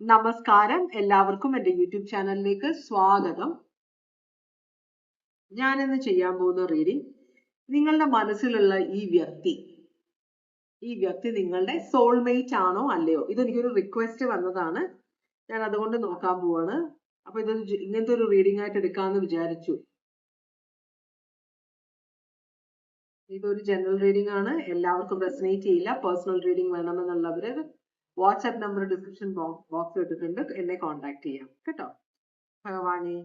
നമസ്കാരം. എല്ലാവർക്കും എന്റെ യൂട്യൂബ് ചാനലിലേക്ക് സ്വാഗതം. ഞാൻ ഇന്ന് ചെയ്യാൻ പോകുന്ന റീഡിംഗ് നിങ്ങളുടെ മനസ്സിലുള്ള ഈ വ്യക്തി ഈ വ്യക്തി നിങ്ങളുടെ സോൾമേറ്റ് ആണോ അല്ലയോ? ഇതെനിക്കൊരു റിക്വസ്റ്റ് വന്നതാണ്. ഞാൻ അതുകൊണ്ട് നോക്കാൻ പോവാണ്. അപ്പൊ ഇത് ഇങ്ങനത്തെ ഒരു റീഡിംഗ് ആയിട്ട് എടുക്കാമെന്ന് വിചാരിച്ചു. ഇതൊരു ജനറൽ റീഡിംഗ് ആണ്. എല്ലാവർക്കും റെസനേറ്റ് ചെയ്യില്ല. പേഴ്സണൽ റീഡിംഗ് വേണമെന്നുള്ളവര് വാട്സാപ്പ് നമ്പർ ഡിസ്ക്രിപ്ഷൻ ബോക്സ് ഇട്ടിട്ടുണ്ട്. എന്നെ കോൺടാക്ട് ചെയ്യാം. കേട്ടോ? ഭഗവാനെ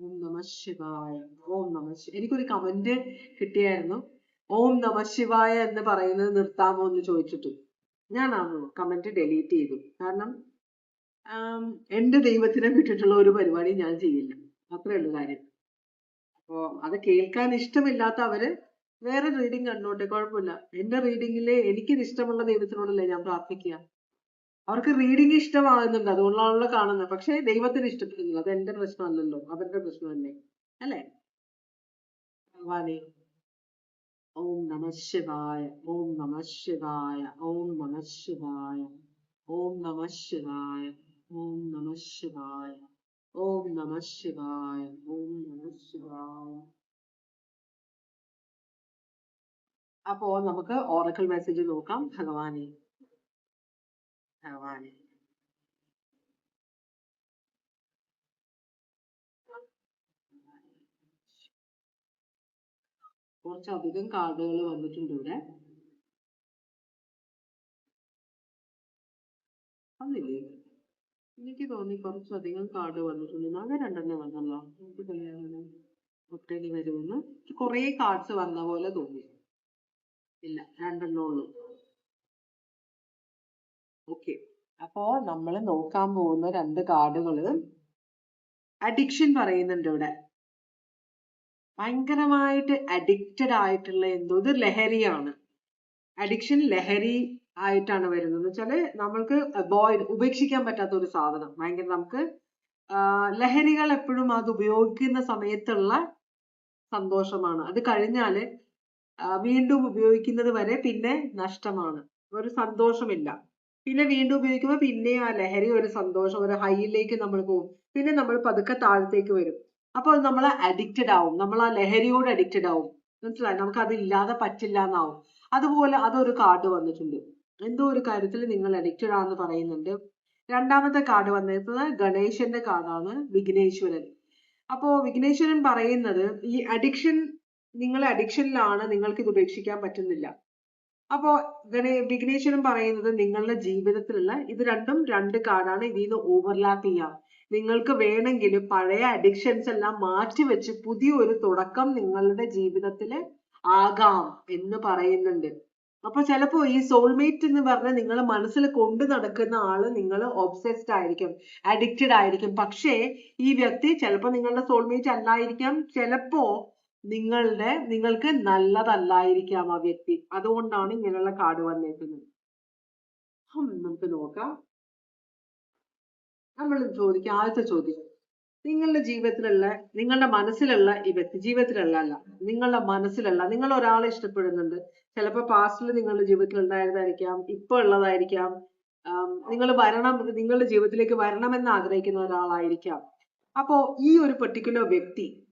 ഓം നമ ശിവായ ഓം നമ എനിക്കൊരു കമന്റ് കിട്ടിയായിരുന്നു. ഓം നമ ശിവായ എന്ന് പറയുന്നത് നിർത്താമോ എന്ന് ചോദിച്ചിട്ട്. ഞാൻ ആ കമന്റ് ഡെലീറ്റ് ചെയ്തു. കാരണം എന്റെ ദൈവത്തിനെ വിട്ടിട്ടുള്ള ഒരു പരിപാടി ഞാൻ ചെയ്യില്ല. അത്രേ ഉള്ളൂ കാര്യം. അപ്പോ അത് കേൾക്കാൻ ഇഷ്ടമില്ലാത്ത അവർ വേറെ റീഡിങ് കണ്ടോട്ടെ? കുഴപ്പമില്ല. എന്റെ റീഡിങ്ങിലെ എനിക്കിത് ഇഷ്ടമുള്ള ദൈവത്തിനോടല്ലേ ഞാൻ പ്രാർത്ഥിക്കുക? അവർക്ക് റീഡിംഗ് ഇഷ്ടമാകുന്നുണ്ട്. അതുകൊണ്ടാണല്ലോ കാണുന്നത്. പക്ഷെ ദൈവത്തിന് ഇഷ്ടപ്പെടുന്നില്ല. അത് എന്റെ പ്രശ്നമല്ലല്ലോ. അവരുടെ പ്രശ്നം തന്നെ അല്ലേ? ഭഗവാനെ ഓം നമ ശിവായ ഓം നമ ശിവായ ഓം നമ ശിവായ ഓം നമ ശിവായ ഓം നമ ശിവായ ഓം നമ ശിവായ ഓം നമ ശിവായ. അപ്പോ നമുക്ക് ഓറക്കൽ മെസ്സേജ് നോക്കാം. ഭഗവാനെ ഭഗവാനെ കുറച്ചധികം കാർഡുകൾ വന്നിട്ടുണ്ട് ഇവിടെ. വന്നില്ലേ? എനിക്ക് തോന്നി കുറച്ചധികം കാർഡ് വന്നിട്ടുണ്ട്. ആകെ രണ്ടെണ്ണം വന്നല്ലോ. എനിക്ക് തോന്നിയാണ് ഒട്ടേണി വരുമെന്ന്. കുറേ കാർഡ്സ് വന്ന പോലെ തോന്നി. ഇല്ല രണ്ടെണ്ണേ ഉള്ളൂ. ഓക്കെ അപ്പോ നമ്മൾ നോക്കാൻ പോകുന്ന രണ്ട് കാർഡുകൾ അഡിക്ഷൻ പറയുന്നുണ്ട് ഇവിടെ. ഭയങ്കരമായിട്ട് അഡിക്റ്റഡ് ആയിട്ടുള്ള എന്തോ ഇത് ലഹരിയാണ്. അഡിക്ഷൻ ലഹരി ആയിട്ടാണ് വരുന്നത്. എന്ന് വെച്ചാൽ നമ്മൾക്ക് അവോയ്ഡ് ഉപേക്ഷിക്കാൻ പറ്റാത്ത ഒരു സാധനം. ഭയങ്കര നമുക്ക് ലഹരികൾ എപ്പോഴും അത് ഉപയോഗിക്കുന്ന സമയത്തുള്ള സന്തോഷമാണ്. അത് കഴിഞ്ഞാൽ വീണ്ടും ഉപയോഗിക്കുന്നത് വരെ പിന്നെ നഷ്ടമാണ്. ഒരു സന്തോഷമില്ല. പിന്നെ വീണ്ടും ഉപയോഗിക്കുമ്പോൾ പിന്നെയും ആ ലഹരി ഒരു സന്തോഷം ഒരു ഹൈയിലേക്ക് നമ്മൾ പോകും. പിന്നെ നമ്മൾ പതുക്കെ താഴത്തേക്ക് വരും. അപ്പോൾ നമ്മൾ അഡിക്റ്റഡ് ആവും. നമ്മൾ ആ ലഹരിയോട് അഡിക്റ്റഡ് ആവും. മനസ്സിലായി? നമുക്ക് അത് ഇല്ലാതെ പറ്റില്ല എന്നാവും. അതുപോലെ അതൊരു കാർഡ് വന്നിട്ടുണ്ട്. എന്തോ ഒരു കാര്യത്തിൽ നിങ്ങൾ അഡിക്റ്റഡ് ആണെന്ന് പറയുന്നുണ്ട്. രണ്ടാമത്തെ കാർഡ് വന്നിരിക്കുന്നത് ഗണേശന്റെ കാർഡാണ് വിഘ്നേശ്വരൻ. അപ്പോ വിഘ്നേശ്വരൻ പറയുന്നത് ഈ അഡിക്ഷൻ നിങ്ങൾ അഡിക്ഷനിലാണ് നിങ്ങൾക്ക് ഇത് ഉപേക്ഷിക്കാൻ പറ്റുന്നില്ല. അപ്പോ ഗണേ വിഘ്നേശ്വരൻ പറയുന്നത് നിങ്ങളുടെ ജീവിതത്തിലുള്ള ഇത് രണ്ടും രണ്ട് കാർഡാണ് ഇതിൽ നിന്ന് ഓവർലാപ്പ് ചെയ്യാം. നിങ്ങൾക്ക് വേണമെങ്കിൽ പഴയ അഡിക്ഷൻസ് എല്ലാം മാറ്റി വെച്ച് പുതിയൊരു തുടക്കം നിങ്ങളുടെ ജീവിതത്തിൽ ആകാം എന്ന് പറയുന്നുണ്ട്. അപ്പൊ ചിലപ്പോ ഈ സോൾമേറ്റ് എന്ന് പറഞ്ഞ നിങ്ങൾ മനസ്സിൽ കൊണ്ടു നടക്കുന്ന ആൾ നിങ്ങൾ ഒബ്സെസ്ഡ് ആയിരിക്കും അഡിക്റ്റഡ് ആയിരിക്കും. പക്ഷേ ഈ വ്യക്തി ചിലപ്പോ നിങ്ങളുടെ സോൾമേറ്റ് അല്ലായിരിക്കാം. ചിലപ്പോ നിങ്ങളുടെ നിങ്ങൾക്ക് നല്ലതല്ലായിരിക്കാം ആ വ്യക്തി. അതുകൊണ്ടാണ് ഇങ്ങനെയുള്ള കാർഡ് വന്നേക്കുന്നത്. നമുക്ക് നോക്കാം. നമ്മൾ ചോദിക്കാം ആദ്യത്തെ ചോദ്യം. നിങ്ങളുടെ ജീവിതത്തിലുള്ള നിങ്ങളുടെ മനസ്സിലുള്ള ഈ വ്യക്തി ജീവിതത്തിലുള്ള അല്ല നിങ്ങളുടെ മനസ്സിലുള്ള നിങ്ങൾ ഒരാളെ ഇഷ്ടപ്പെടുന്നുണ്ട്. ചിലപ്പോൾ പാസ്റ്റിൽ നിങ്ങളുടെ ജീവിതത്തിൽ ഉണ്ടായതായിരിക്കാം ഇപ്പൊ ഉള്ളതായിരിക്കാം. നിങ്ങൾ വരണം നിങ്ങളുടെ ജീവിതത്തിലേക്ക് വരണമെന്ന് ആഗ്രഹിക്കുന്ന ഒരാളായിരിക്കാം. അപ്പോ ഈ ഒരു പെർട്ടിക്കുലർ വ്യക്തി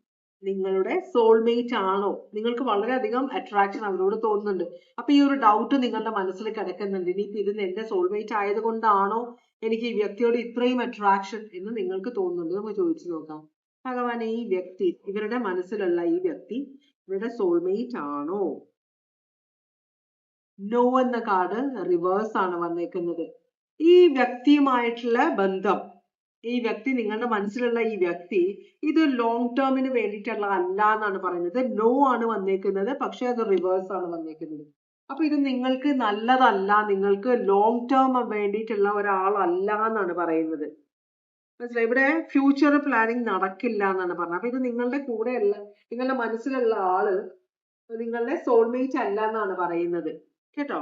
നിങ്ങളുടെ സോൾമേറ്റ് ആണോ? നിങ്ങൾക്ക് വളരെയധികം അട്രാക്ഷൻ അവരോട് തോന്നുന്നുണ്ട്. അപ്പൊ ഈ ഒരു ഡൗട്ട് നിങ്ങളുടെ മനസ്സിൽ കിടക്കുന്നുണ്ട്. ഇനിയിപ്പോ ഇത് എന്റെ സോൾമേറ്റ് ആയതുകൊണ്ടാണോ എനിക്ക് ഈ വ്യക്തിയോട് ഇത്രയും അട്രാക്ഷൻ എന്ന് നിങ്ങൾക്ക് തോന്നുന്നുണ്ട്? നമുക്ക് ചോദിച്ചു നോക്കാം. ഭഗവാനെ ഈ വ്യക്തി ഇവരുടെ മനസ്സിലുള്ള ഈ വ്യക്തി ഇവരുടെ സോൾമേറ്റ് ആണോ? നോ എന്ന കാർഡ് റിവേഴ്സ് ആണ് വന്നേക്കുന്നത്. ഈ വ്യക്തിയുമായിട്ടുള്ള ബന്ധം ഈ വ്യക്തി നിങ്ങളുടെ മനസ്സിലുള്ള ഈ വ്യക്തി ഇത് ലോങ് ടേമിന് വേണ്ടിയിട്ടുള്ള അല്ല എന്നാണ് പറയുന്നത്. നോ ആണ് വന്നേക്കുന്നത്. പക്ഷെ അത് റിവേഴ്സ് ആണ് വന്നേക്കുന്നത്. അപ്പൊ ഇത് നിങ്ങൾക്ക് നല്ലതല്ല നിങ്ങൾക്ക് ലോങ് ടേം വേണ്ടിയിട്ടുള്ള ഒരാളല്ല എന്നാണ് പറയുന്നത്. മനസ്സിലായി? ഇവിടെ ഫ്യൂച്ചർ പ്ലാനിങ് നടക്കില്ല എന്നാണ് പറഞ്ഞത്. അപ്പൊ ഇത് നിങ്ങളുടെ കൂടെ കൂടെയുള്ള നിങ്ങളുടെ മനസ്സിലുള്ള ആൾ നിങ്ങളുടെ സോൾമേറ്റ് അല്ല എന്നാണ് പറയുന്നത്. കേട്ടോ?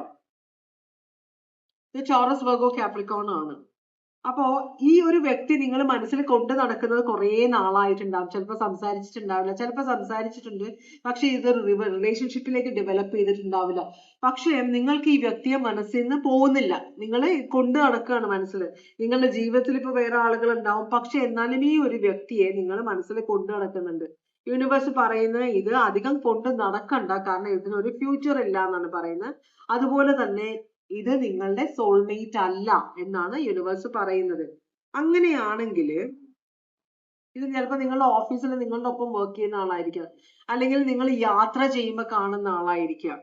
ഇത് ചോറസ് വർഗോ കാപ്രിക്കോൺ ആണ് അപ്പോ ഈ ഒരു വ്യക്തി നിങ്ങൾ മനസ്സിൽ കൊണ്ട് നടക്കുന്നത് കുറേ നാളായിട്ടുണ്ടാവും. ചിലപ്പോൾ സംസാരിച്ചിട്ടുണ്ടാവില്ല ചിലപ്പോൾ സംസാരിച്ചിട്ടുണ്ട് പക്ഷെ ഇത് റിലേഷൻഷിപ്പിലേക്ക് ഡെവലപ്പ് ചെയ്തിട്ടുണ്ടാവില്ല. പക്ഷേ നിങ്ങൾക്ക് ഈ വ്യക്തിയെ മനസ്സിൽ നിന്ന് പോകുന്നില്ല. നിങ്ങൾ കൊണ്ട് നടക്കുകയാണ് മനസ്സിൽ. നിങ്ങളുടെ ജീവിതത്തിൽ ഇപ്പൊ വേറെ ആളുകൾ ഉണ്ടാവും പക്ഷെ എന്നാലും ഈ ഒരു വ്യക്തിയെ നിങ്ങൾ മനസ്സിൽ കൊണ്ട് നടക്കുന്നുണ്ട്. യൂണിവേഴ്സ് പറയുന്നത് ഇത് അധികം കൊണ്ട് നടക്കണ്ട. കാരണം ഇതിനൊരു ഫ്യൂച്ചർ ഇല്ല എന്നാണ് പറയുന്നത്. അതുപോലെ തന്നെ ഇത് നിങ്ങളുടെ സോൾമേറ്റ് അല്ല എന്നാണ് യൂണിവേഴ്സ് പറയുന്നത്. അങ്ങനെയാണെങ്കിൽ ഇത് ചിലപ്പോൾ നിങ്ങളുടെ ഓഫീസിൽ നിങ്ങളുടെ ഒപ്പം വർക്ക് ചെയ്യുന്ന ആളായിരിക്കാം. അല്ലെങ്കിൽ നിങ്ങൾ യാത്ര ചെയ്യുമ്പോൾ കാണുന്ന ആളായിരിക്കാം.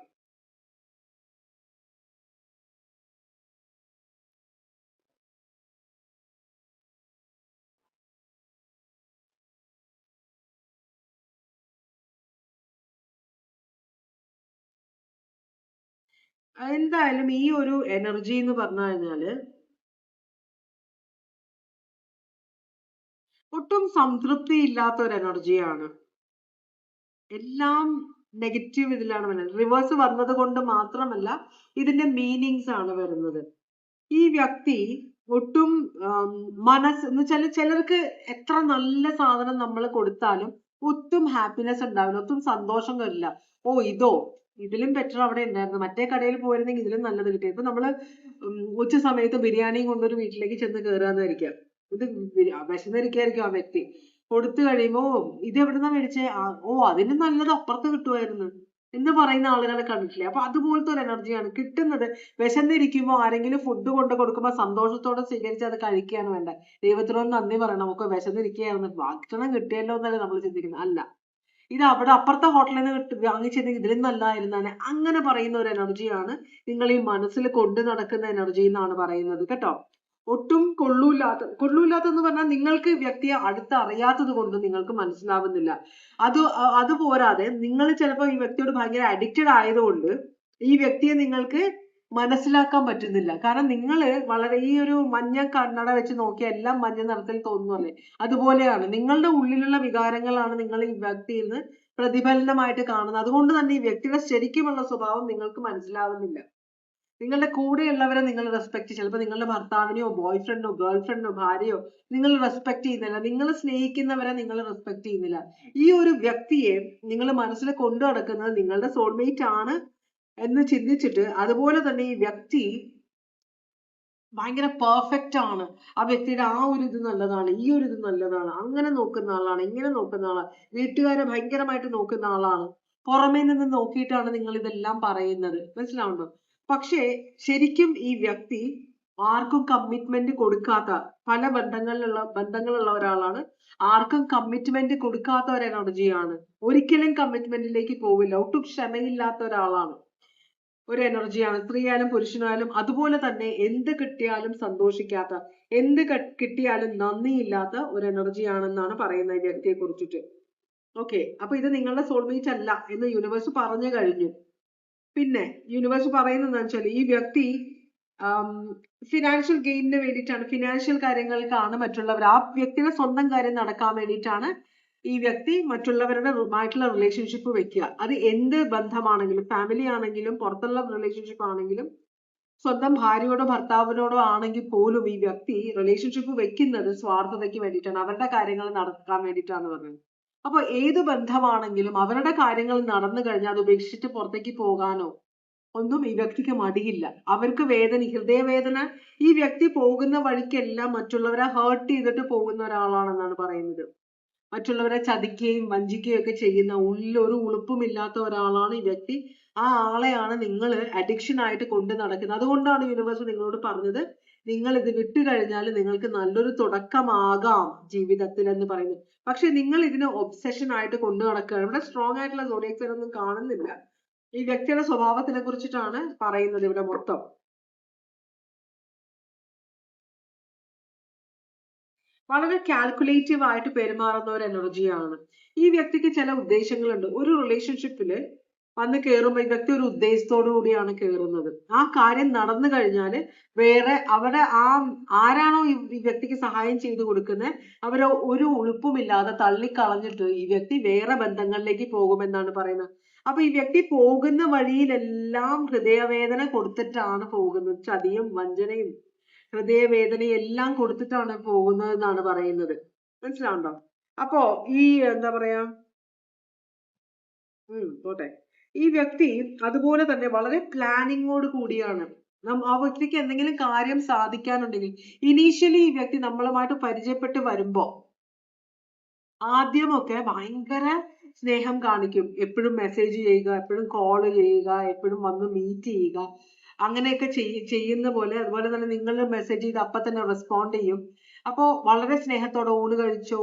എന്തായാലും ഈ ഒരു എനർജി എന്ന് പറഞ്ഞു കഴിഞ്ഞാൽ ഒട്ടും സംതൃപ്തി ഇല്ലാത്ത ഒരു എനർജിയാണ് എല്ലാം നെഗറ്റീവ് ഇതിലാണ് വരുന്നത്. റിവേഴ്സ് വന്നത് കൊണ്ട് മാത്രമല്ല ഇതിന്റെ മീനിങ്സ് ആണ് വരുന്നത്. ഈ വ്യക്തി ഒട്ടും മനസ്സ് എന്ന് വെച്ചാൽ ചിലർക്ക് എത്ര നല്ല സാധനം നമ്മൾ കൊടുത്താലും ഒട്ടും ഹാപ്പിനെസ് ഉണ്ടാവില്ല ഒട്ടും സന്തോഷം വരില്ല. ഓ ഇതോ? ഇതിലും ബെറ്റർ അവിടെ ഉണ്ടായിരുന്നു. മറ്റേ കടയിൽ പോയിരുന്നെങ്കിൽ ഇതിലും നല്ലത് കിട്ടി. ഇപ്പൊ നമ്മൾ ഉച്ച സമയത്ത് ബിരിയാണിയും കൊണ്ടൊരു വീട്ടിലേക്ക് ചെന്ന് കയറാന്നായിരിക്കാം ഇത് വിശന്നിരിക്കായിരിക്കും ആ വ്യക്തി. കൊടുത്തു കഴിയുമ്പോ ഇത് എവിടുന്നാ മേടിച്ചേ? ഓ അതിന് നല്ലത് അപ്പുറത്ത് കിട്ടുമായിരുന്നു. എന്ന് പറയുന്ന ആളുകളെ കണ്ടിട്ടില്ലേ? അപ്പൊ അതുപോലത്തെ ഒരു എനർജിയാണ് കിട്ടുന്നത് വിശന്നിരിക്കുമ്പോ ആരെങ്കിലും ഫുഡ് കൊണ്ട് കൊടുക്കുമ്പോൾ സന്തോഷത്തോടെ സ്വീകരിച്ച് അത് കഴിക്കുകയാണ് വേണ്ട ദൈവത്തിനോട് നന്ദി പറയണം. നമുക്ക് വിശന്നിരിക്കുകയായിരുന്നു. ഭക്ഷണം കിട്ടിയല്ലോ എന്നല്ലേ നമ്മൾ ചിന്തിക്കുന്നത്. അല്ല. ഇത് അവിടെ അപ്പുറത്തെ ഹോട്ടലിൽ നിന്ന് വാങ്ങിച്ചിരുന്നെങ്കിൽ ഇതിലും നല്ലായിരുന്നാണ് അങ്ങനെ പറയുന്ന ഒരു എനർജിയാണ് നിങ്ങൾ ഈ മനസ്സിൽ കൊണ്ടു നടക്കുന്ന എനർജി എന്നാണ് പറയുന്നത് കേട്ടോ? ഒട്ടും കൊള്ളൂല്ലാത്ത കൊള്ളൂല്ലാത്തെന്ന് പറഞ്ഞാൽ നിങ്ങൾക്ക് വ്യക്തിയെ അടുത്ത് അറിയാത്തത് കൊണ്ട് നിങ്ങൾക്ക് മനസ്സിലാവുന്നില്ല. അത് അത് പോരാതെ നിങ്ങൾ ചിലപ്പോൾ ഈ വ്യക്തിയോട് ഭയങ്കര അഡിക്റ്റഡ് ആയതുകൊണ്ട് ഈ വ്യക്തിയെ നിങ്ങൾക്ക് മനസ്സിലാക്കാൻ പറ്റുന്നില്ല. കാരണം നിങ്ങൾ വളരെ ഈ ഒരു മഞ്ഞ കണ്ണട വെച്ച് നോക്കിയാൽ എല്ലാം മഞ്ഞ നിറത്തിൽ തോന്നുന്നല്ലേ അതുപോലെയാണ് നിങ്ങളുടെ ഉള്ളിലുള്ള വികാരങ്ങളാണ് നിങ്ങൾ ഈ വ്യക്തിയിൽ നിന്ന് പ്രതിഫലനമായിട്ട് കാണുന്നത്. അതുകൊണ്ട് തന്നെ ഈ വ്യക്തിയുടെ ശരിക്കുമുള്ള സ്വഭാവം നിങ്ങൾക്ക് മനസ്സിലാവുന്നില്ല. നിങ്ങളുടെ കൂടെയുള്ളവരെ നിങ്ങൾ റെസ്പെക്ട് ചിലപ്പോൾ നിങ്ങളുടെ ഭർത്താവിനെയോ ബോയ് ഫ്രണ്ടോ ഗേൾ ഫ്രണ്ടോ ഭാര്യയോ നിങ്ങൾ റെസ്പെക്ട് ചെയ്യുന്നില്ല. നിങ്ങൾ സ്നേഹിക്കുന്നവരെ നിങ്ങൾ റെസ്പെക്ട് ചെയ്യുന്നില്ല. ഈ ഒരു വ്യക്തിയെ നിങ്ങൾ മനസ്സിൽ കൊണ്ടു നടക്കുന്നത് നിങ്ങളുടെ സോൾമേറ്റ് ആണ് എന്ന് ചിന്തിച്ചിട്ട് അതുപോലെ തന്നെ ഈ വ്യക്തി ഭയങ്കര പെർഫെക്റ്റ് ആണ്. ആ വ്യക്തിയുടെ ആ ഒരു ഇത് നല്ലതാണ് ഈ ഒരു ഇത് നല്ലതാണ് അങ്ങനെ നോക്കുന്ന ആളാണ് ഇങ്ങനെ നോക്കുന്ന ആളാണ് വീട്ടുകാരെ ഭയങ്കരമായിട്ട് നോക്കുന്ന ആളാണ്. പുറമേ നിന്ന് നോക്കിയിട്ടാണ് നിങ്ങൾ ഇതെല്ലാം പറയുന്നത്. മനസ്സിലാവുണ്ടോ? പക്ഷേ ശരിക്കും ഈ വ്യക്തി ആർക്കും കമ്മിറ്റ്മെന്റ് കൊടുക്കാത്ത പല ബന്ധങ്ങളിലുള്ള ബന്ധങ്ങളുള്ള ഒരാളാണ്. ആർക്കും കമ്മിറ്റ്മെന്റ് കൊടുക്കാത്ത ഒരു എനർജിയാണ്. ഒരിക്കലും കമ്മിറ്റ്മെന്റിലേക്ക് പോവില്ല. ഒട്ടും ക്ഷമയില്ലാത്ത ഒരാളാണ്. ഒരു എനർജിയാണ്. സ്ത്രീയായാലും പുരുഷനായാലും അതുപോലെ തന്നെ എന്ത് കിട്ടിയാലും സന്തോഷിക്കാത്ത എന്ത് കിട്ടിയാലും നന്ദിയില്ലാത്ത ഒരു എനർജിയാണെന്നാണ് പറയുന്നത് ഈ വ്യക്തിയെ കുറിച്ചിട്ട്. ഓക്കെ. അപ്പൊ ഇത് നിങ്ങളുടെ സോൾമേറ്റ് അല്ല എന്ന് യൂണിവേഴ്സ് പറഞ്ഞു കഴിഞ്ഞു. പിന്നെ യൂണിവേഴ്സ് പറയുന്നത് വെച്ചാൽ ഈ വ്യക്തി ഫിനാൻഷ്യൽ ഗെയിനിന് വേണ്ടിയിട്ടാണ് ഫിനാൻഷ്യൽ കാര്യങ്ങൾക്കാണ് മറ്റുള്ളവർ. ആ വ്യക്തിയുടെ സ്വന്തം കാര്യം നടക്കാൻ വേണ്ടിയിട്ടാണ് ഈ വ്യക്തി മറ്റുള്ളവരുടെ ആയിട്ടുള്ള റിലേഷൻഷിപ്പ് വെക്കുക. അത് എന്ത് ബന്ധമാണെങ്കിലും ഫാമിലി ആണെങ്കിലും പുറത്തുള്ള റിലേഷൻഷിപ്പ് ആണെങ്കിലും സ്വന്തം ഭാര്യയോടോ ഭർത്താവിനോടോ ആണെങ്കിൽ പോലും ഈ വ്യക്തി റിലേഷൻഷിപ്പ് വെക്കുന്നത് സ്വാർത്ഥതയ്ക്ക് വേണ്ടിയിട്ടാണ്. അവരുടെ കാര്യങ്ങൾ നടക്കാൻ വേണ്ടിയിട്ടാണ് പറഞ്ഞത്. അപ്പൊ ഏത് ബന്ധമാണെങ്കിലും അവരുടെ കാര്യങ്ങൾ നടന്നു കഴിഞ്ഞാൽ അത് ഉപേക്ഷിച്ചിട്ട് പുറത്തേക്ക് പോകാനോ ഒന്നും ഈ വ്യക്തിക്ക് മടിയില്ല. അവർക്ക് വേദന ഹൃദയവേദന ഈ വ്യക്തി പോകുന്ന വഴിക്കെല്ലാം മറ്റുള്ളവരെ ഹേർട്ട് ചെയ്തിട്ട് പോകുന്ന ഒരാളാണെന്നാണ് പറയുന്നത്. മറ്റുള്ളവരെ ചതിക്കുകയും വഞ്ചിക്കുകയും ഒക്കെ ചെയ്യുന്ന ഉള്ളിൽ ഒരു ഉളുപ്പുമില്ലാത്ത ഒരാളാണ് ഈ വ്യക്തി. ആ ആളെയാണ് നിങ്ങൾ അഡിക്ഷൻ ആയിട്ട് കൊണ്ട് നടക്കുന്നത്. അതുകൊണ്ടാണ് യൂണിവേഴ്സ് നിങ്ങളോട് പറഞ്ഞത് നിങ്ങൾ ഇത് വിട്ടു കഴിഞ്ഞാൽ നിങ്ങൾക്ക് നല്ലൊരു തുടക്കമാകാം ജീവിതത്തിൽ എന്ന് പറയുന്നത്. പക്ഷെ നിങ്ങൾ ഇതിനെ ഒബ്സെഷൻ ആയിട്ട് കൊണ്ടു നടക്കുകയാണ്. ഇവിടെ സ്ട്രോങ് ആയിട്ടുള്ള സോഡിയക്സ് ഒന്നും കാണുന്നില്ല. ഈ വ്യക്തിയുടെ സ്വഭാവത്തിനെ കുറിച്ചിട്ടാണ് പറയുന്നത് ഇവിടെ മൊത്തം. വളരെ കാൽക്കുലേറ്റീവ് ആയിട്ട് പെരുമാറുന്ന ഒരു എനർജിയാണ് ഈ വ്യക്തിക്ക് ചില ഉദ്ദേശങ്ങളുണ്ട്. ഒരു റിലേഷൻഷിപ്പിൽ വന്ന് കയറുമ്പോൾ ഈ വ്യക്തി ഒരു ഉദ്ദേശത്തോടു കൂടിയാണ് കയറുന്നത് ആ കാര്യം നടന്നു കഴിഞ്ഞാൽ വേറെ അവിടെ ആ ആരാണോ ഈ വ്യക്തിക്ക് സഹായം ചെയ്തു കൊടുക്കുന്നത് അവരെ ഒരു ഉളുപ്പുമില്ലാതെ തള്ളിക്കളഞ്ഞിട്ട് ഈ വ്യക്തി വേറെ ബന്ധങ്ങളിലേക്ക് പോകുമെന്നാണ് പറയുന്നത്. അപ്പൊ ഈ വ്യക്തി പോകുന്ന വഴിയിലെല്ലാം ഹൃദയവേദന കൊടുത്തിട്ടാണ് പോകുന്നത്. ചതിയും വഞ്ചനയും ഹൃദയവേദനയും എല്ലാം കൊടുത്തിട്ടാണ് പോകുന്നത് എന്നാണ് പറയുന്നത്. മനസ്സിലാവുണ്ടോ അപ്പോ ഈ എന്താ പറയാ ഉം പോട്ടെ. ഈ വ്യക്തി അതുപോലെ തന്നെ വളരെ പ്ലാനിങ്ങോട് കൂടിയാണ്. ആ വ്യക്തിക്ക് എന്തെങ്കിലും കാര്യം സാധിക്കാനുണ്ടെങ്കിൽ ഇനീഷ്യലി ഈ വ്യക്തി നമ്മളുമായിട്ട് പരിചയപ്പെട്ട് വരുമ്പോ ആദ്യമൊക്കെ ഭയങ്കര സ്നേഹം കാണിക്കും. എപ്പോഴും മെസ്സേജ് ചെയ്യുക എപ്പോഴും കോൾ ചെയ്യുക എപ്പോഴും വന്ന് മീറ്റ് ചെയ്യുക. അങ്ങനെയൊക്കെ ചെയ് ചെയ്യുന്ന പോലെ അതുപോലെ തന്നെ നിങ്ങൾ മെസ്സേജ് ചെയ്ത് അപ്പൊ തന്നെ റെസ്പോണ്ട് ചെയ്യും. അപ്പോ വളരെ സ്നേഹത്തോടെ ഊണ് കഴിച്ചോ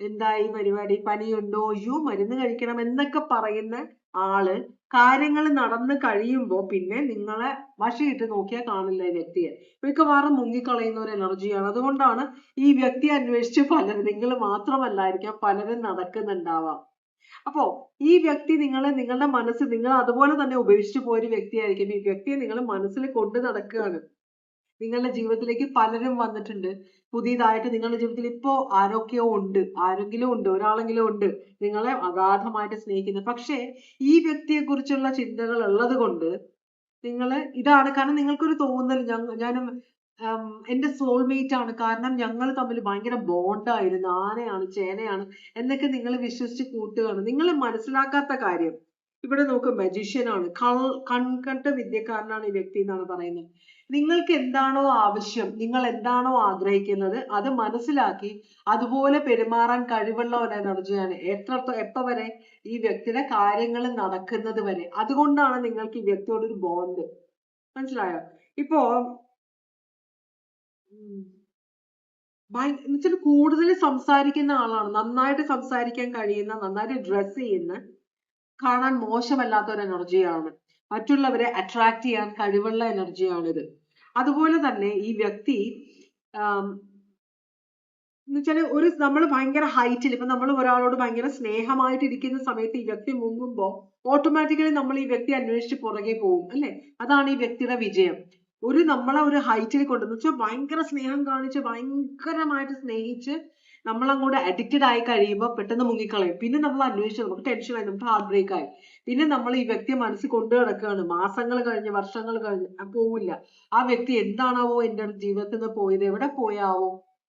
എന്തായി പരിപാടി പനിയുണ്ടോ അയ്യോ മരുന്ന് കഴിക്കണം എന്നൊക്കെ പറയുന്ന ആൾ കാര്യങ്ങൾ നടന്നു കഴിയുമ്പോൾ പിന്നെ നിങ്ങളെ വശയിട്ട് നോക്കിയാൽ കാണില്ല വ്യക്തിയെ. മിക്കവാറും മുങ്ങിക്കളയുന്ന ഒരു എനർജിയാണ്. അതുകൊണ്ടാണ് ഈ വ്യക്തിയെ അന്വേഷിച്ച് പലരും നിങ്ങൾ മാത്രമല്ലായിരിക്കാം പലരും നടക്കുന്നുണ്ടാവാം. അപ്പോ ഈ വ്യക്തി നിങ്ങളെ നിങ്ങളുടെ മനസ്സ് നിങ്ങൾ അതുപോലെ തന്നെ ഉപേക്ഷിച്ചു പോയൊരു വ്യക്തിയായിരിക്കും. ഈ വ്യക്തിയെ നിങ്ങൾ മനസ്സിൽ കൊണ്ടു നടക്കുകയാണ്. നിങ്ങളുടെ ജീവിതത്തിലേക്ക് പലരും വന്നിട്ടുണ്ട്. പുതിയതായിട്ട് നിങ്ങളുടെ ജീവിതത്തിൽ ഇപ്പോ ആരോഗ്യവും ഉണ്ട്. ആരെങ്കിലും ഉണ്ട് ഒരാളെങ്കിലും ഉണ്ട് നിങ്ങളെ അഗാധമായിട്ട് സ്നേഹിക്കുന്നത്. പക്ഷേ ഈ വ്യക്തിയെ കുറിച്ചുള്ള ചിന്തകൾ ഉള്ളത് കൊണ്ട് നിങ്ങൾ ഇതാണ്. കാരണം നിങ്ങൾക്കൊരു തോന്നൽ. ഞാൻ ഞാനും ഉം, എന്റെ സോൾമേറ്റ് ആണ്. കാരണം ഞങ്ങൾ തമ്മിൽ ഭയങ്കര ബോണ്ടായിരുന്നു ആനയാണ് ചേനയാണ് എന്നൊക്കെ നിങ്ങൾ വിശ്വസിച്ച് കൂട്ടുകയാണ്. നിങ്ങൾ മനസ്സിലാക്കാത്ത കാര്യം ഇവിടെ നോക്ക് magician ആണ്. കൺകണ്ട വിദ്യക്കാരനാണ് ഈ വ്യക്തി എന്നാണ് പറയുന്നത്. നിങ്ങൾക്ക് എന്താണോ ആവശ്യം നിങ്ങൾ എന്താണോ ആഗ്രഹിക്കുന്നത് അത് മനസ്സിലാക്കി അതുപോലെ പെരുമാറാൻ കഴിവുള്ള ഒരു എനർജിയാണ് എത്ര എപ്പോ വരെ ഈ വ്യക്തിയുടെ കാര്യങ്ങൾ നടക്കുന്നത് വരെ. അതുകൊണ്ടാണ് നിങ്ങൾക്ക് ഈ വ്യക്തിയോട് ഒരു ബോണ്ട് മനസ്സിലായോ? ഇപ്പോ എന്നുവെച്ചാൽ കൂടുതൽ സംസാരിക്കുന്ന ആളാണ്. നന്നായിട്ട് സംസാരിക്കാൻ കഴിയുന്ന നന്നായിട്ട് ഡ്രസ് ചെയ്യുന്ന കാണാൻ മോശമല്ലാത്ത ഒരു എനർജിയാണ് മറ്റുള്ളവരെ അട്രാക്ട് ചെയ്യാൻ കഴിവുള്ള എനർജിയാണിത് അതുപോലെ തന്നെ ഈ വ്യക്തി ആം, എന്നുവെച്ചാൽ ഒരു നമ്മൾ ഭയങ്കര ഹൈറ്റിൽ ഇപ്പൊ നമ്മൾ ഒരാളോട് ഭയങ്കര സ്നേഹമായിട്ട് ഇരിക്കുന്ന സമയത്ത് ഈ വ്യക്തി മുങ്ങുമ്പോ ഓട്ടോമാറ്റിക്കലി നമ്മൾ ഈ വ്യക്തിയെ അന്വേഷിച്ച് പുറകെ പോകും അല്ലെ? അതാണ് ഈ വ്യക്തിയുടെ വിജയം. ഒരു നമ്മളെ ഒരു ഹൈറ്റിൽ കൊണ്ടുവന്ന് വെച്ചാൽ ഭയങ്കര സ്നേഹം കാണിച്ച് ഭയങ്കരമായിട്ട് സ്നേഹിച്ച് നമ്മൾ അങ്ങോട്ട് അഡിക്റ്റഡ് ആയി കഴിയുമ്പോൾ പെട്ടെന്ന് മുങ്ങിക്കളയും. പിന്നെ നമ്മൾ അന്വേഷിച്ചു നമുക്ക് ആയി നമുക്ക് ഹാർട്ട് ബ്രേക്ക് ആയി. പിന്നെ നമ്മൾ ഈ വ്യക്തിയെ മനസ്സിൽ കൊണ്ടു കിടക്കുകയാണ് മാസങ്ങൾ കഴിഞ്ഞ് വർഷങ്ങൾ കഴിഞ്ഞ് പോവില്ല. ആ വ്യക്തി എന്താണാവോ എന്റെ ജീവിതത്തിൽ നിന്ന് പോയത് എവിടെ പോയാവോ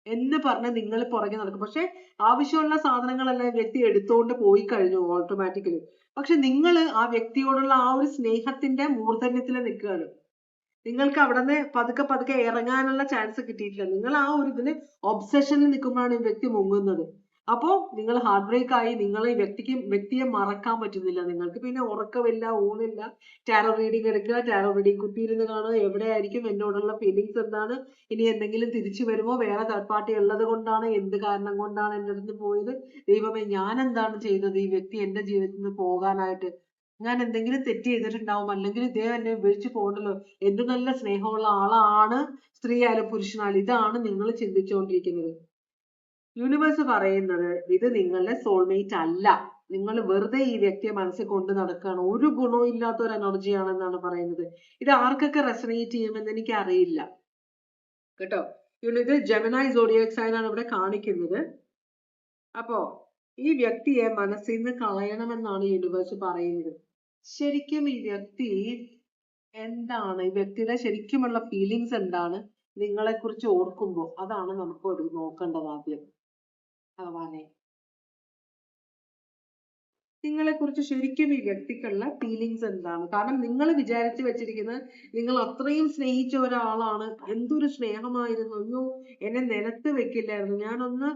എന്ന് പറഞ്ഞ് നിങ്ങൾ പുറകെ നടക്കും. പക്ഷെ ആവശ്യമുള്ള സാധനങ്ങളെല്ലാം വ്യക്തി എടുത്തുകൊണ്ട് പോയി കഴിഞ്ഞു ഓട്ടോമാറ്റിക്കലി പക്ഷെ നിങ്ങൾ ആ വ്യക്തിയോടുള്ള ആ ഒരു സ്നേഹത്തിന്റെ മൂർധന്യത്തിൽ നിൽക്കുകയാണ്. നിങ്ങൾക്ക് അവിടുന്ന് പതുക്കെ പതുക്കെ ഇറങ്ങാനുള്ള ചാൻസ് കിട്ടിയിട്ടില്ല. നിങ്ങൾ ആ ഒരു ഇതിൽ ഒബ്സഷനിൽ നിൽക്കുമ്പോഴാണ് ഈ വ്യക്തി മുങ്ങുന്നത്. അപ്പോ നിങ്ങൾ ഹാർട്ട് ബ്രേക്ക് ആയി നിങ്ങൾ ഈ വ്യക്തിക്ക് വ്യക്തിയെ മറക്കാൻ പറ്റുന്നില്ല. നിങ്ങൾക്ക് പിന്നെ ഉറക്കമില്ല ഊണില്ല ടാരോ റീഡിംഗ് എടുക്കുക ടാരോ റീഡിംഗ് കുത്തിയിരുന്ന് കാണുക. എവിടെയായിരിക്കും എന്നോടുള്ള ഫീലിങ്സ് എന്താണ്? ഇനി എന്തെങ്കിലും തിരിച്ചു വരുമോ? വേറെ തേർഡ് പാർട്ടി ഉള്ളത് കൊണ്ടാണ്? എന്ത് കാരണം കൊണ്ടാണ് എന്റെ അടുത്ത് പോയത്? ദൈവമേ ഞാൻ എന്താണ് ചെയ്തത്? ഈ വ്യക്തി എന്റെ ജീവിതത്തിൽ നിന്ന് പോകാനായിട്ട് ഞാൻ എന്തെങ്കിലും തെറ്റ് ചെയ്തിട്ടുണ്ടാവും അല്ലെങ്കിൽ ഇദ്ദേഹം എന്നെ ഉപേക്ഷിച്ച് പോകണ്ടല്ലോ. എന്ത് നല്ല സ്നേഹമുള്ള ആളാണ് സ്ത്രീ ആയാലും പുരുഷനായാലും. ഇതാണ് നിങ്ങൾ ചിന്തിച്ചുകൊണ്ടിരിക്കുന്നത്. യൂണിവേഴ്സ് പറയുന്നത് ഇത് നിങ്ങളുടെ സോൾമേറ്റ് അല്ല. നിങ്ങൾ വെറുതെ ഈ വ്യക്തിയെ മനസ്സിൽ കൊണ്ട് നടക്കുകയാണ്. ഒരു ഗുണവും ഇല്ലാത്ത ഒരു എനർജിയാണെന്നാണ് പറയുന്നത്. ഇത് ആർക്കൊക്കെ റെസനേറ്റ് ചെയ്യുമെന്ന് എനിക്ക് അറിയില്ല കേട്ടോ ഇത് ജമനായി സോഡിയക് സൈൻ ആണ് ഇവിടെ കാണിക്കുന്നത്. അപ്പോ ഈ വ്യക്തിയെ മനസ്സിൽ നിന്ന് കളയണമെന്നാണ് യൂണിവേഴ്സ് പറയുന്നത്. ശരിക്കും ഈ വ്യക്തി എന്താണ് ഈ വ്യക്തിയുടെ ശരിക്കുമുള്ള ഫീലിങ്സ് എന്താണ് നിങ്ങളെ കുറിച്ച് ഓർക്കുമ്പോൾ അതാണ് നമുക്ക് ഒരു നോക്കേണ്ടത് ആദ്യം. ഭഗവാനെ. നിങ്ങളെ കുറിച്ച് ശരിക്കും ഈ വ്യക്തിക്കുള്ള ഫീലിങ്സ് എന്താണ്? കാരണം നിങ്ങൾ വിചാരിച്ചു വെച്ചിരിക്കുന്നത് നിങ്ങൾ അത്രയും സ്നേഹിച്ച ഒരാളാണ്. എന്തൊരു സ്നേഹമായിരുന്നു. അയ്യോ എന്നെ നിലത്ത് വെക്കില്ലായിരുന്നു. ഞാനൊന്ന്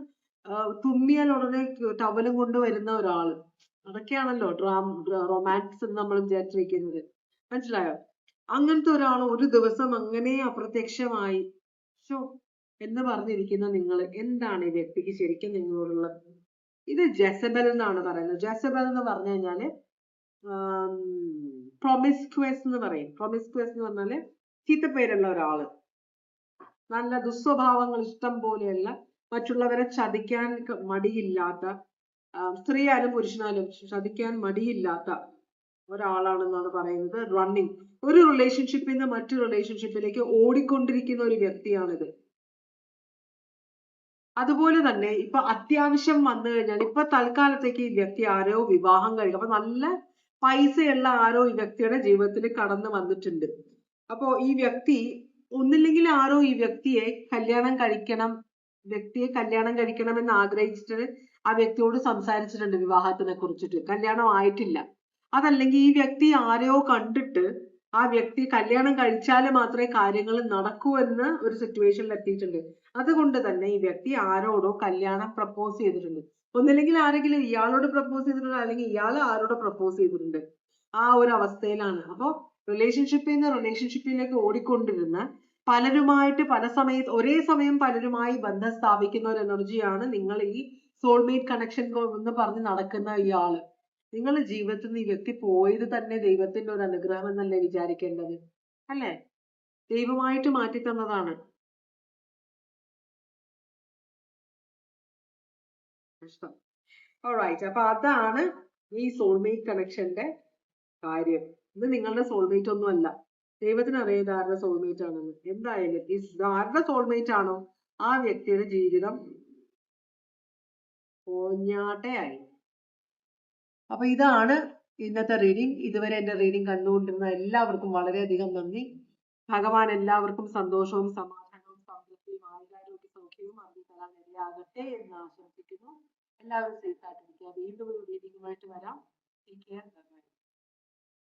തുമ്മിയാൽ ഉടനെ ടവലും കൊണ്ട് വരുന്ന ഒരാൾ അതൊക്കെയാണല്ലോ ഡ്രാം റൊമാൻസ് എന്ന് നമ്മൾ വിചാരിച്ചിരിക്കുന്നത് മനസ്സിലായോ? അങ്ങനത്തെ ഒരാൾ ഒരു ദിവസം അങ്ങനെ അപ്രത്യക്ഷമായി ഷോ എന്ന് പറഞ്ഞിരിക്കുന്ന നിങ്ങൾ എന്താണ് ഈ വ്യക്തിക്ക് ശരിക്കും നിങ്ങളോടുള്ള ഇത് ജസബൽ എന്നാണ് പറയുന്നത്. ജസബൽ എന്ന് പറഞ്ഞു കഴിഞ്ഞാൽ പ്രൊമിസ്ക്വസ് എന്ന് പറയും. പ്രൊമിസ്ക്വസ് എന്ന് പറഞ്ഞാൽ ചീത്തപ്പേരുള്ള ഒരാൾ. നല്ല ദുസ്വഭാവങ്ങൾ ഇഷ്ടം പോലെയുള്ള മറ്റുള്ളവരെ ചതിക്കാൻ മടിയില്ലാത്ത ആ, പുരുഷനാലും ചതിക്കാൻ മടിയില്ലാത്ത ഒരാളാണെന്നാണ് പറയുന്നത്. റണ്ണിങ് ഒരു റിലേഷൻഷിപ്പിൽ നിന്ന് മറ്റു റിലേഷൻഷിപ്പിലേക്ക് ഓടിക്കൊണ്ടിരിക്കുന്ന ഒരു വ്യക്തിയാണിത്. അതുപോലെ തന്നെ ഇപ്പൊ അത്യാവശ്യം വന്നു കഴിഞ്ഞാൽ ഇപ്പൊ തൽക്കാലത്തേക്ക് ഈ വ്യക്തി ആരോ വിവാഹം കഴിക്കും. അപ്പൊ നല്ല പൈസയുള്ള ആരോ ഈ വ്യക്തിയുടെ ജീവിതത്തിൽ കടന്നു വന്നിട്ടുണ്ട്. അപ്പോ ഈ വ്യക്തി ഒന്നില്ലെങ്കിൽ ആരോ ഈ വ്യക്തിയെ കല്യാണം കഴിക്കണം വ്യക്തിയെ കല്യാണം കഴിക്കണം എന്ന് ആഗ്രഹിച്ചിട്ട് ആ വ്യക്തിയോട് സംസാരിച്ചിട്ടുണ്ട് വിവാഹത്തിനെ കുറിച്ചിട്ട്. കല്യാണം ആയിട്ടില്ല. അതല്ലെങ്കിൽ ഈ വ്യക്തി ആരെയോ കണ്ടിട്ട് ആ വ്യക്തി കല്യാണം കഴിച്ചാൽ മാത്രമേ കാര്യങ്ങൾ നടക്കൂ എന്ന് ഒരു സിറ്റുവേഷനിൽ എത്തിയിട്ടുണ്ട്. അതുകൊണ്ട് തന്നെ ഈ വ്യക്തി ആരോടോ കല്യാണം പ്രപ്പോസ് ചെയ്തിട്ടുണ്ട്. ഒന്നില്ലെങ്കിൽ ആരെങ്കിലും ഇയാളോട് പ്രപ്പോസ് ചെയ്തിട്ടുണ്ട് അല്ലെങ്കിൽ ഇയാൾ ആരോട് പ്രപ്പോസ് ചെയ്തിട്ടുണ്ട്. ആ ഒരു അവസ്ഥയിലാണ്. അപ്പോൾ റിലേഷൻഷിപ്പിൽ നിന്ന് റിലേഷൻഷിപ്പിലേക്ക് ഓടിക്കൊണ്ടിരുന്ന പലരുമായിട്ട് പല സമയത്ത് ഒരേ സമയം പലരുമായി ബന്ധം സ്ഥാപിക്കുന്ന ഒരു എനർജിയാണ് നിങ്ങൾ ഈ സോൾമേറ്റ് കണക്ഷൻ എന്ന് പറഞ്ഞ് നടക്കുന്ന ഇയാൾ. നിങ്ങളുടെ ജീവിതത്തിൽ നിന്ന് ഈ വ്യക്തി പോയത് തന്നെ ദൈവത്തിന്റെ ഒരു അനുഗ്രഹം എന്നല്ലേ വിചാരിക്കേണ്ടത്? അല്ലേ? ദൈവമായിട്ട് മാറ്റി തന്നതാണ്. ഓൾറൈറ്റ് അപ്പൊ അതാണ് ഈ സോൾമേറ്റ് കണക്ഷന്റെ കാര്യം. ഇത് നിങ്ങളുടെ സോൾമേറ്റ് ഒന്നും അല്ല. ദൈവത്തിന് അറിയാം ആരുടെ സോൾമേറ്റ് ആണെന്ന്. എന്തായാലും ആരുടെ സോൾമേറ്റ് ആണോ? ആ വ്യക്തിയുടെ ജീവിതം പോഞ്ഞാട്ടയായി അപ്പൊ ഇതാണ് ഇന്നത്തെ റീഡിംഗ് ഇതുവരെ എന്റെ റീഡിംഗ് കണ്ടുകൊണ്ടിരുന്ന എല്ലാവർക്കും വളരെയധികം നന്ദി. ഭഗവാൻ എല്ലാവർക്കും സന്തോഷവും സമാധാനവും സമൃദ്ധിയും ആയുരാരോഗ്യ സൗഖ്യവും അറിഞ്ഞു തരാൻ ഇടയാകട്ടെ എന്ന് ആശംസിക്കുന്നു. എല്ലാവരും സേഫ് ആയിട്ടിരിക്കുക. വീണ്ടും ഒരു റീഡിംഗുമായിട്ട് വരാം. Take care